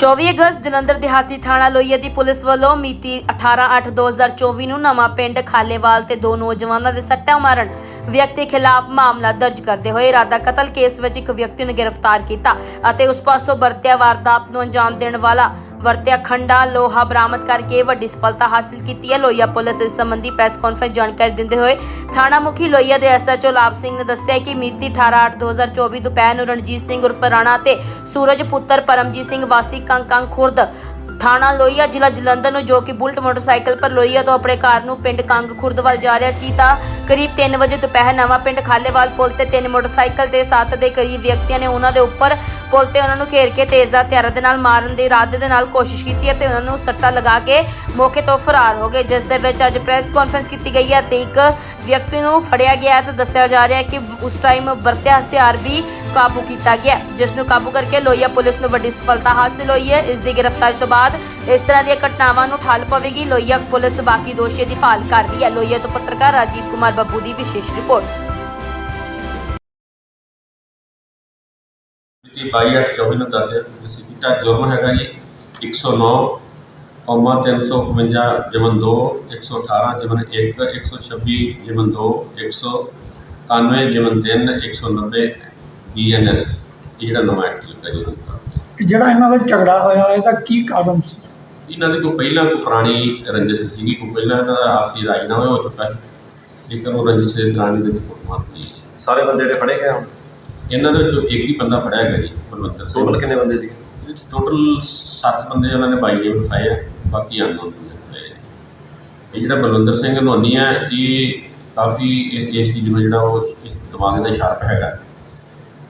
24 ਅਗਸਤ ਜਲੰਧਰ ਦਿਹਾਤੀ ਥਾਣਾ ਲੋਹੀਆ ਦੀ ਪੁਲਿਸ ਵੱਲੋਂ ਮਿਤੀ 18/8/2024 ਨੂੰ ਨਵਾਂ ਪਿੰਡ ਖਾਲੇਵਾਲ ਤੇ ਦੋ ਨੌਜਵਾਨਾਂ ਦੇ ਸੱਟਾਂ ਮਾਰਨ ਵਿਅਕਤੀ ਖਿਲਾਫ ਮਾਮਲਾ ਦਰਜ ਕਰਦੇ ਹੋਏ ਇਰਾਦਾ ਕਤਲ ਕੇਸ ਵਿੱਚ ਇੱਕ ਵਿਅਕਤੀ ਨੂੰ ਗ੍ਰਿਫਤਾਰ ਕੀਤਾ ਅਤੇ ਉਸ ਪਾਸੋਂ ਵਰਤਿਆ ਵਾਰਦਾਤ ਨੂੰ ਅੰਜਾਮ ਦੇਣ ਵਾਲਾ ਵਰਤਿਆ ਖੰਡਾ, ਲੋਹਾ ਬਰਾਮਦ ਕਰਕੇ ਵੱਡੀ ਸਫਲਤਾ ਹਾਸਲ ਕੀਤੀ ਹੈ। ਲੋਹੀਆ ਪੁਲਿਸ ਇਸ ਸੰਬੰਧੀ ਪ੍ਰੈਸ ਕਾਨਫਰੰਸ ਜਾਣਕਾਰੀ ਦਿੰਦੇ ਹੋਏ ਥਾਣਾ ਮੁਖੀ ਲੋਹੀਆ ਦੇ ਐਸਐਚਓ ਲਾਭ ਸਿੰਘ ਨੇ ਦੱਸਿਆ ਕਿ ਮਿਤੀ 18/8/2024 ਦੁਪਹਿਰ ਨੂੰ ਰਣਜੀਤ ਸਿੰਘ ਉਰਫ ਰਾਣਾ ਤੇ ਸੂਰਜ ਪੁੱਤਰ ਪਰਮਜੀਤ ਸਿੰਘ ਵਾਸੀ ਕੰਕੰਗ ਖੁਰਦ ਥਾਣਾ ਲੋਹੀਆ ਜ਼ਿਲ੍ਹਾ ਜਲੰਧਰ ਨੂੰ ਜੋ ਕਿ ਬੁਲਟ ਮੋਟਰਸਾਈਕਲ ਪਰ ਲੋਹੀਆ ਤੋਂ ਆਪਣੇ ਕਾਰ ਨੂੰ ਪਿੰਡ ਕੰਗ ਖੁਰਦ ਵੱਲ ਜਾ ਰਿਹਾ ਸੀ ਤਾਂ ਕਰੀਬ 3 ਵਜੇ ਦੁਪਹਿਰ ਨਵਾਂ ਪਿੰਡ ਖਾਲੇਵਾਲ ਪੁਲ ਤੇ ਤਿੰਨ ਮੋਟਰਸਾਈਕਲ ਤੇ 7 ਦੇ ਕਰੀਬ ਵਿਅਕਤੀਆਂ ਨੇ ਉਹਨਾਂ ਦੇ ਉੱਪਰ ਪੁਲ ਤੇ ਉਹਨਾਂ ਨੂੰ ਘੇਰ ਕੇ ਤੇਜ਼ ਦਾ ਹਥਿਆਰਾਂ ਦੇ ਨਾਲ ਮਾਰਨ ਦੇ ਇਰਾਦੇ ਦੇ ਨਾਲ ਕੋਸ਼ਿਸ਼ ਕੀਤੀ ਅਤੇ ਉਹਨਾਂ ਨੂੰ ਸੱਟਾਂ ਲਗਾ ਕੇ ਮੌਕੇ ਤੋਂ ਫਰਾਰ ਹੋ ਗਏ, ਜਿਸ ਦੇ ਵਿੱਚ ਅੱਜ ਪ੍ਰੈਸ ਕਾਨਫਰੰਸ ਕੀਤੀ ਗਈ ਹੈ ਤੇ ਇੱਕ ਵਿਅਕਤੀ ਨੂੰ ਫੜਿਆ ਗਿਆ ਹੈ ਤੇ ਦੱਸਿਆ ਜਾ ਰਿਹਾ ਹੈ ਕਿ ਉਸ ਟਾਈਮ ਵਰਤਿਆ ਹਥਿਆਰ ਵੀ ਕਾਬੂ ਕੀਤਾ ਗਿਆ ਹੈ, ਜਿਸ ਨੂੰ ਕਾਬੂ ਕਰਕੇ ਲੋਹੀਆ ਪੁਲਿਸ ਨੂੰ ਵੱਡੀ ਸਫਲਤਾ ਹਾਸਲ ਹੋਈ ਹੈ। ਇਸ ਦੀ ਗ੍ਰਿਫਤਾਰੀ ਤੋਂ ਬਾਅਦ ਇਸ ਤਰ੍ਹਾਂ ਦੀਆਂ ਘਟਨਾਵਾਂ ਨੂੰ ਠੱਲ ਪਵੇਗੀ। ਲੋਹੀਆ ਪੁਲਿਸ ਬਾਕੀ ਦੋਸ਼ੀਆਂ ਦੀ ਭਾਲ ਕਰ ਰਹੀ ਹੈ। ਲੋਹੀਆ ਤੋਂ ਪੱਤਰਕਾਰ ਰਾਜੀਵ ਕੁਮਾਰ ਬੱਬੂ ਦੀ ਵਿਸ਼ੇਸ਼ ਰਿਪੋਰਟ। ਕਿ 22/8/24 ਨੂੰ ਦਰਜ ਜੁਰਮ ਹੈਗਾ ਜੀ। 109 ਕੌਮਾ 352 ਜਮਨ 2 118 ਜਮਨ 1 126 ਜਮਨ 2 191 ਜਮਨ 3 190 ਬੀਐਨਐਸ ਇਹ ਜਿਹੜਾ ਨਵਾਂ ਐਕਟ ਲੱਗਾ ਜੀ। ਜਿਹੜਾ ਇਹਨਾਂ ਦਾ ਝਗੜਾ ਹੋਇਆ ਇਹਦਾ ਕੀ ਕਾਰਨ ਸੀ ਇਹਨਾਂ ਦੀ ਕੋਈ ਪਹਿਲਾਂ ਕੋਈ ਪੁਰਾਣੀ ਰੰਜਿਸ਼ ਸੀਗੀ ਕੋਈ ਪਹਿਲਾਂ ਇਹਨਾਂ ਦਾ ਆਪਸੀ ਰਾਜਨਾਮਾ ਹੋ ਚੁੱਕਾ ਹੈ ਲੇਕਿਨ ਉਹ ਰੰਜਿਸ਼ ਦੇ ਦੌਰਾਨ ਦੇ ਵਿੱਚ ਮਾਰ ਹੋਈ ਹੈ। ਸਾਰੇ ਬੰਦੇ ਜਿਹੜੇ ਫੜੇ ਗਏ ਹੁਣ ਇਹਨਾਂ ਦੇ ਵਿੱਚੋਂ ਇੱਕ ਹੀ ਬੰਦਾ ਫੜਿਆ ਗਿਆ ਜੀ ਬਲਵੰਦਰ ਸਿੰਘ ਟੋਟਲ ਕਿੰਨੇ ਬੰਦੇ ਸੀ ਟੋਟਲ 7 ਬੰਦੇ ਉਹਨਾਂ ਨੇ ਬਾਈ ਨੇ ਫਸਾਏ ਆ ਬਾਕੀ ਅਨਨੋਨ। ਇਹ ਜਿਹੜਾ ਬਲਵੰਦਰ ਸਿੰਘ ਨੋਨੀ ਹੈ ਇਹ ਕਾਫੀ ਇਹ- ਇਸ ਚੀਜ਼ ਨੂੰ ਜਿਹੜਾ ਉਹ ਇਸ ਦਿਮਾਗ ਦਾ ਸ਼ਾਰਪ ਹੈਗਾ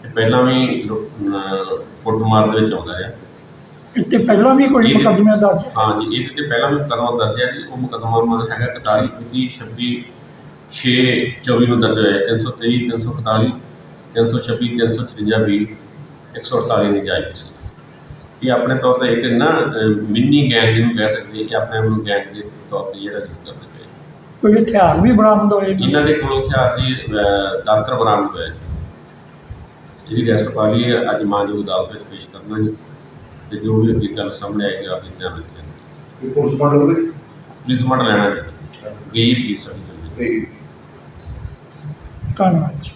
ਪਹਿਲਾਂ ਵੀ ਫੁੱਟਮਾਰ ਦੇ ਵਿੱਚ ਆਉਂਦਾ ਰਿਹਾ। ਇੱਥੇ ਪਹਿਲਾਂ ਵੀ ਕੋਈ ਇਹ- ਮੁਕੱਦਮੇ ਦਰਜ ਹੈ? ਹਾਂ ਜੀ ਇਹਦੇ ਤੇ ਪਹਿਲਾਂ ਵੀ ਮੁਕੱਦਮਾ ਦਰਜ ਹੈ ਜੀ। ਉਹ ਮੁਕੱਦਮਾ ਮਨ ਹੈਗਾ 41 30 26 6 24 ਨੂੰ ਦਰਜ ਹੋਇਆ। ਹੈ। 323 341 326 353 ਵੀ 148 ਦੀ ਜਾਇਜ਼ ਇਹ ਆਪਣੇ ਤੌਰ ਤੇ ਇੱਕ ਨਾ ਮਿੰਨੀ ਗੈਂਗ ਜਿਹਨੂੰ ਕਹਿ ਸਕਦੇ ਹਾਂ ਕਿ ਆਪਣੇ ਆਪ ਨੂੰ ਗੈਂਗ ਦੇ ਤੌਰ ਤੇ ਜਿਹੜਾ ਰਜਿਸਟਰ ਕਰਦੇ ਪਏ ਕੋਈ ਹਥਿਆਰ ਵੀ ਬਰਾਮਦ ਹੋਏ ਨੇ? ਇਹਨਾਂ ਦੇ ਕੋਲੋਂ ਹਥਿਆਰ ਦੀ ਅਹ, ਦਾਤਰ ਬਰਾਮਦ ਹੋਇਆ ਜੀ ਜਿਹਦੀ ਰੈਸਟ ਪਾ ਲਈ ਹੈ, ਅੱਜ ਮਾਨਯੋਗ ਅਦਾਲਤ ਵਿੱਚ ਪੇਸ਼ ਕਰਨਾ ਜੀ। ਤੇ ਜੋ ਵੀ ਅੱਗੇ ਗੱਲ ਸਾਹਮਣੇ ਆਏਗੀ ਆਪਦੇ ਧਿਆਨ ਵਿੱਚ ਲੈਣਾ ਇਹ ਪੁਲਿਸ ਮਾਡਲ ਵੀ ਪੁਲਿਸ ਮਾਡਲ ਲੈਣਾ ਜੀ। ਗਈ ਪੁਲਿਸ। ਤੇ ਧੰਨਵਾਦ ਜੀ।